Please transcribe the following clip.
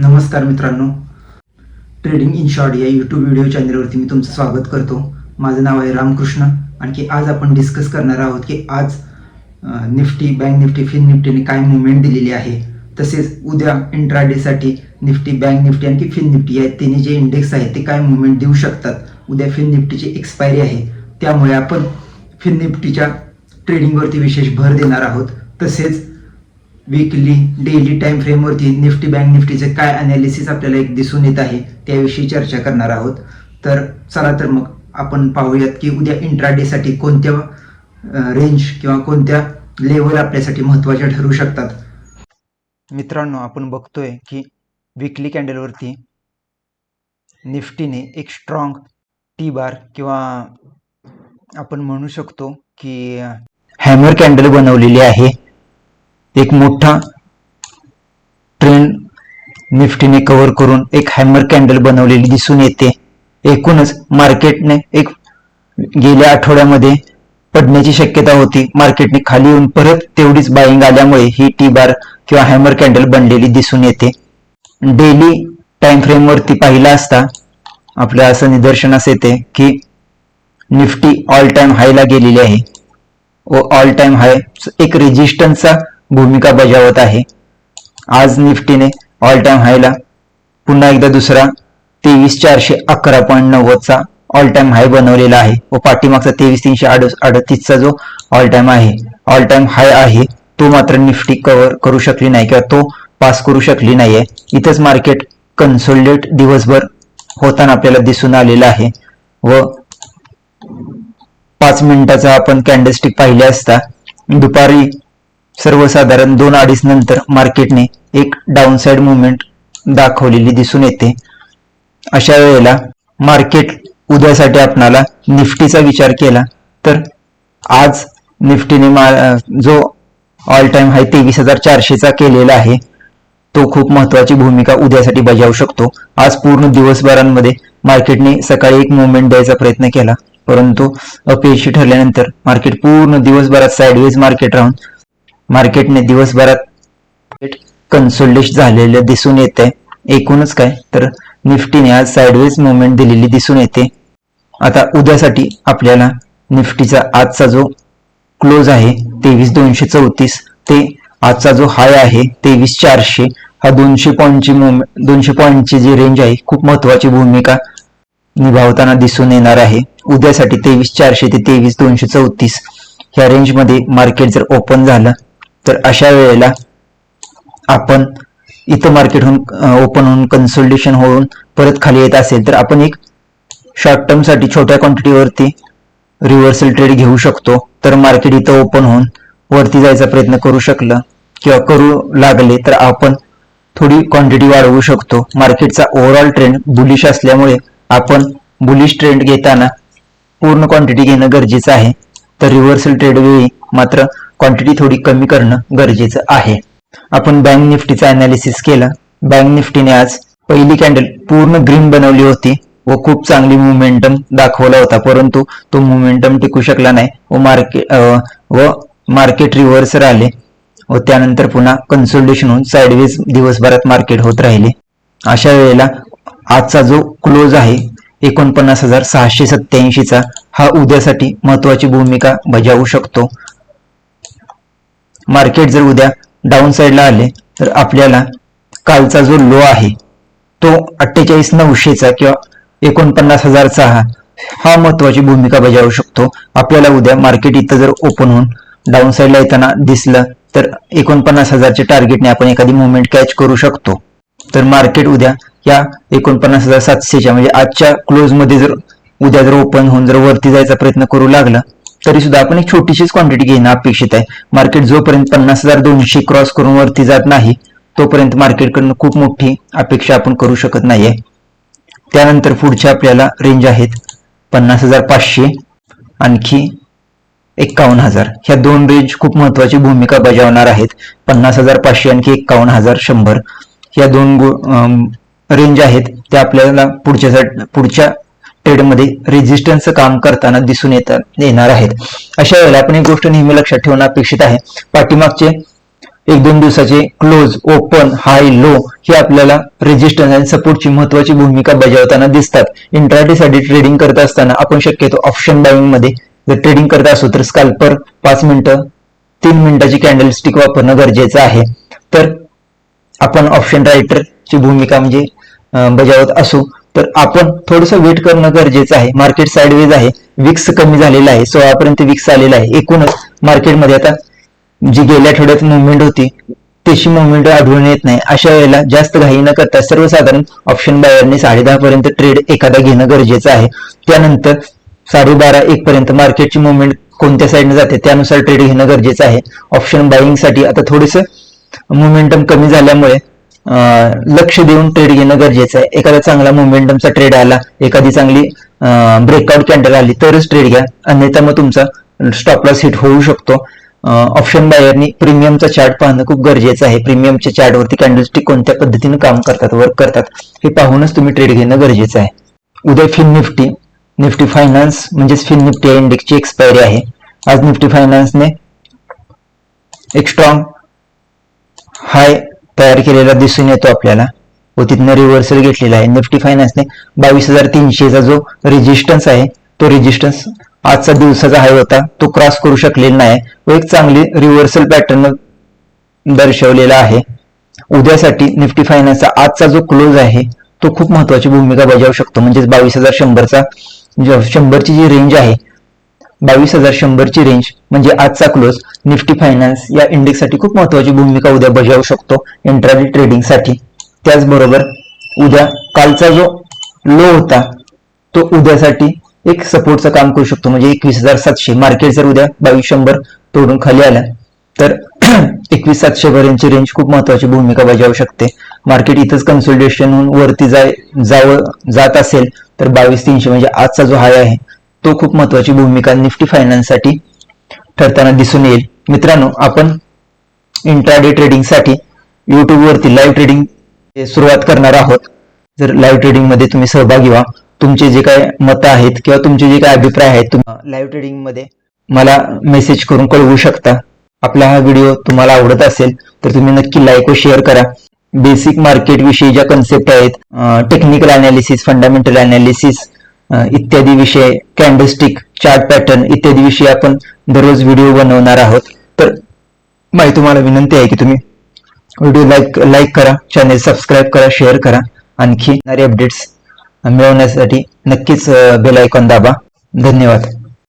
नमस्कार मित्रांनो. Trading in short या यूट्यूब व्हिडिओ चॅनलवरती मी तुमचं स्वागत करतो. माझं नाव आहे रामकृष्ण. आणखी आज आपण डिस्कस करणार आहोत की आज निफ्टी बँक निफ्टी फिन निफ्टीने काय मुवमेंट दिलेली आहे. तसेच उद्या इंट्राडेसाठी निफ्टी बँक निफ्टी आणखी फिन निफ्टी या तिन्ही जे इंडेक्स आहेत ते काय मुवमेंट देऊ शकतात? उद्या फिन निफ्टीची एक्सपायरी आहे. त्यामुळे आपण फिन निफ्टीच्या ट्रेडिंगवरती विशेष भर देणार आहोत. तसेच विकली डेली टाइम फ्रेमवरती निफ्टी बँक निफ्टीचे काय अनालिसिस आपल्याला एक दिसून येत आहे त्याविषयी चर्चा करणार आहोत. तर चला तर मग आपण पाहूयात की उद्या इंट्राडेसाठी कोणत्या रेंज किंवा कोणत्या लेवल आपल्यासाठी महत्त्वाच्या ठरू शकतात? मित्रांनो आपण बघतोय की विकली कॅन्डलवरती निफ्टीने एक स्ट्रॉंग टी बार किंवा आपण म्हणू शकतो की हॅमर कॅन्डल बनवलेली आहे. एक मोठा ट्रेंड निफ्टीने कव्हर करून एक हॅमर कॅन्डल बनवलेली दिसून येते. एकूणच मार्केटने एक गेल्या आठवड्यामध्ये पडण्याची शक्यता होती. मार्केटने खाली येऊन परत तेवढीच बाईंग आल्यामुळे ही टी बार किंवा हॅमर कॅन्डल बनलेली दिसून येते. डेली टाइम फ्रेम वरती पाहिला असता आपल्या असं निदर्शनास येते की निफ्टी ऑल टाइम हायला गेलेली आहे. व ऑल टाइम हाय एक रेजिस्टन्सचा भूमिका बजावत आहे. आज निफ्टीने ऑल टाइम हायला पुन्हा एकदा दुसरा तेवीस चारशे अकरा पॉईंट नव्वदचा ऑल टाइम हाय बनवलेला आहे. व पाठीमागचा तेवीस तीनशे अड अडतीसचा जो ऑल टाइम आहे ऑल टाइम हाय आहे तो मात्र निफ्टी कव्हर करू शकली नाही किंवा तो पास करू शकली नाहीये. इथंच मार्केट कन्सोलिडेट दिवसभर होताना आपल्याला दिसून आलेला आहे. व पाच मिनिटाचा आपण कॅन्डलस्टिक पाहिले असता दुपारी सर्वसाधारण दोन अडीच नंतर मार्केटने एक डाऊनसाईड मुवमेंट दाखवलेली दिसून येते. अशा वेळेला मार्केट उद्यासाठी आपणाला निफ्टीचा विचार केला तर आज निफ्टीने जो ऑल टाइम हाय तेवीस हजार चारशेचा केलेला आहे तो खूप महत्वाची भूमिका उद्यासाठी बजावू शकतो. आज पूर्ण दिवसभरांमध्ये मार्केटने सकाळी एक मुवमेंट द्यायचा प्रयत्न केला परंतु अपयशी ठरल्यानंतर मार्केट पूर्ण दिवसभरात साईडवेज मार्केट राहून मार्केटने दिवसभरात कन्सोलिश झालेलं दिसून येते एकूणच काय? तर निफ्टीने आज साईडवेज मुवमेंट दिलेली दिसून येते. आता उद्यासाठी आपल्याला निफ्टीचा आजचा जो क्लोज आहे तेवीस दोनशे चौतीस ते आजचा जो हाय आहे तेवीस चारशे हा दोनशे पॉईंटची मुवमेंट दोनशे पॉईंटची जी रेंज आहे खूप महत्वाची भूमिका निभावताना दिसून येणार आहे. उद्यासाठी तेवीस चारशे ते तेवीस दोनशे चौतीस ह्या रेंजमध्ये मार्केट जर ओपन झालं तर अशा वेळेला आपण इथं मार्केट होऊन ओपन होऊन कन्सोल्टेशन होऊन परत खाली येत असेल तर आपण एक शॉर्ट टर्मसाठी छोट्या क्वांटिटीवरती रिव्हर्सल ट्रेड घेऊ शकतो. तर मार्केट इथं ओपन होऊन वरती जायचा प्रयत्न करू शकलं किंवा करू लागले तर आपण थोडी क्वांटिटी वाढवू शकतो. मार्केटचा ओव्हरऑल ट्रेंड बुलिश असल्यामुळे आपण बुलिश ट्रेंड घेताना पूर्ण क्वांटिटी घेणं गरजेचं आहे. तर रिव्हर्सल ट्रेड वेळी मात्र क्वांटिटी थोडी कमी करणं गरजेचं आहे. आपण बँक निफ्टीचा अनालिसिस केला. बँक निफ्टीने आज पहिली कॅन्डल पूर्ण ग्रीन बनवली होती व खूप चांगली मुवमेंटम दाखवला होता. परंतु तो मुवमेंटम टिकू शकला नाही व मार्केट व मार्केट रिव्हर्सर आले व त्यानंतर पुन्हा कन्सोल्टेशन होऊन साईडवेज दिवसभरात मार्केट होत राहिले. अशा वेळेला आजचा जो क्लोज आहे एकोणपन्नास हजार सहाशे सत्याऐंशीचा हा उद्यासाठी महत्वाची भूमिका बजावू शकतो. मार्केट जर उद्या डाऊन साईडला आले तर आपल्याला कालचा जो लो आहे तो अठ्ठेचाळीस नऊशेचा किंवा एकोणपन्नास हजारचा हा हा महत्वाची भूमिका बजावू शकतो. आपल्याला उद्या मार्केट इथं जर ओपन होऊन डाऊन साईडला येताना दिसलं तर एकोणपन्नास हजारच्या टार्गेटने आपण एखादी मुवमेंट कॅच करू शकतो. तर मार्केट उद्या या एकोणपन्नास हजार सातशेच्या म्हणजे आजच्या क्लोजमध्ये जर उद्या जर ओपन होऊन जर वरती जायचा प्रयत्न करू लागला तरी सुद्धा आपण एक छोटीशीच क्वांटिटी घेणं अपेक्षित आहे. मार्केट जोपर्यंत पन्नास हजार दोनशे क्रॉस करून वरती जात नाही तोपर्यंत मार्केटकडनं खूप मोठी अपेक्षा आपण करू शकत नाहीये. त्यानंतर पुढच्या आपल्याला रेंज आहेत पन्नास हजार पाचशे आणखी एक्कावन्न हजार. ह्या दोन रेंज खूप महत्वाची भूमिका बजावणार आहेत. पन्नास हजार पाचशे आणखी एक्कावन्न हजार शंभर. ह्या दोन रेंज आहेत. त्या आपल्याला पुढच्या पुढच्या ट्रेडमध्ये रेजिस्टन्सचं काम करताना दिसून येतात येणार आहेत. अशा वेळेला आपण एक गोष्ट नेहमी लक्षात ठेवणं अपेक्षित आहे. पाठीमागचे एक दोन दिवसाचे क्लोज ओपन हाय लो हे आपल्याला रेजिस्टन्स आणि सपोर्टची महत्वाची भूमिका बजावताना दिसतात. इंट्राडेसाठी ट्रेडिंग करत असताना आपण शक्यतो ऑप्शन बाईंगमध्ये जर ट्रेडिंग करत असो तर स्काल्पर पाच मिनिटं तीन मिनिटाची कॅन्डल स्टिक वापरणं गरजेचं आहे. तर आपण ऑप्शन रायटरची भूमिका म्हणजे बजावत असू. तर आपण थोडंसं वेट करणं गरजेचं आहे. मार्केट साईडवेज आहे. विक्स कमी झालेला आहे. सोळापर्यंत विक्स आलेला आहे. एकूणच मार्केटमध्ये आता जी गेल्या आठवड्यात मुवमेंट होती तशी मुवमेंट आढळून येत नाही. अशा वेळेला जास्त घाई न करता सर्वसाधारण ऑप्शन बायरने साडेदहा पर्यंत ट्रेड एखादा घेणं गरजेचं आहे. त्यानंतर साडेबारा एक पर्यंत मार्केटची मुवमेंट कोणत्या साईडने जाते त्यानुसार ट्रेड घेणं गरजेचं आहे. ऑप्शन बाईंगसाठी आता थोडंसं मोमेंटम कमी झाल्यामुळे लक्ष देऊन ट्रेड घेणं गरजेचं आहे. एखादा चांगला मोमेंटमचा ट्रेड आला एखादी चांगली ब्रेकआउट कॅन्डल आली तरच ट्रेड घ्या. अन्यथा मग तुमचा स्टॉप लॉस हिट होऊ शकतो. ऑप्शन बायरनी प्रीमियमचा चार्ट पाहणं खूप गरजेचं आहे. प्रीमियमच्या चार्टवरती कॅन्डलस्टिक कोणत्या पद्धतीने काम करतात वर्क करतात हे पाहूनच तुम्ही ट्रेड घेणं गरजेचं आहे. उद्या फिन निफ्टी. निफ्टी फायनान्स म्हणजेच फिन निफ्टी या इंडेक्सची एक्सपायरी आहे. आज निफ्टी फायनान्सने एक स्ट्रॉंग हाय तयार केलेला दिसून येतो आपल्याला. व तिथनं रिव्हर्सल घेतलेला आहे. निफ्टी फायनान्सने बावीस हजार तीनशेचा जो रेजिस्टन्स आहे तो रेजिस्टन्स आजचा दिवसाचा हाय होता. तो क्रॉस करू शकलेला नाही. व एक चांगली रिव्हर्सल पॅटर्न दर्शवलेला आहे. उद्यासाठी निफ्टी फायनान्सचा आजचा जो क्लोज आहे तो खूप महत्वाची भूमिका बजावू शकतो. म्हणजेच बावीस हजार शंभरचा शंभरची जी रेंज आहे बावीस हजार शंभरची रेंज म्हणजे आजचा क्लोज निफ्टी फायनान्स या इंडेक्ससाठी खूप महत्वाची भूमिका उद्या बजावू शकतो इंट्राडे ट्रेडिंगसाठी त्याचबरोबर उद्या कालचा जो लो होता तो उद्यासाठी एक सपोर्टचं काम करू शकतो. म्हणजे एकवीस हजार सातशे. मार्केट जर उद्या बावीस शंभर तोडून खाली आला तर एकवीस सातशे पर्यंतची रेंज खूप महत्वाची भूमिका बजावू शकते. मार्केट इथंच कन्सोलिडेशन होऊन वरती जाय जावं जात असेल तर बावीस तीनशे म्हणजे आजचा जो हाय आहे तो खूप महत्वाची भूमिका निफ्टी फायनान्ससाठी ठरताना दिसून येईल. मित्रांनो आपण इंट्राडे ट्रेडिंगसाठी युट्यूबवरती लाईव्ह ट्रेडिंग सुरुवात करणार आहोत. जर लाईव्ह ट्रेडिंगमध्ये तुम्ही सहभागी व्हा. तुमचे जे काय मतं आहेत किंवा तुमचे जे काय अभिप्राय आहेत तुम्ही लाईव्ह ट्रेडिंगमध्ये मला मेसेज करून कळवू शकता. आपला हा व्हिडिओ तुम्हाला आवडत असेल तर तुम्ही नक्की लाईक व शेअर करा. बेसिक मार्केट विषयी ज्या कन्सेप्ट आहेत टेक्निकल अनालिसिस फंडामेंटल अनालिसिस इत्यादी विषय कॅन्डलस्टिक चार्ट पॅटर्न इत्यादी विषयी आपण दररोज व्हिडिओ बनवणार आहोत. तर माहिती तुम्हाला विनंती आहे की तुम्ही व्हिडिओ लाईक लाईक करा चॅनेल सबस्क्राईब करा शेअर करा. आणखी अपडेट्स मिळवण्यासाठी नक्कीच बेल आयकॉन दाबा. धन्यवाद.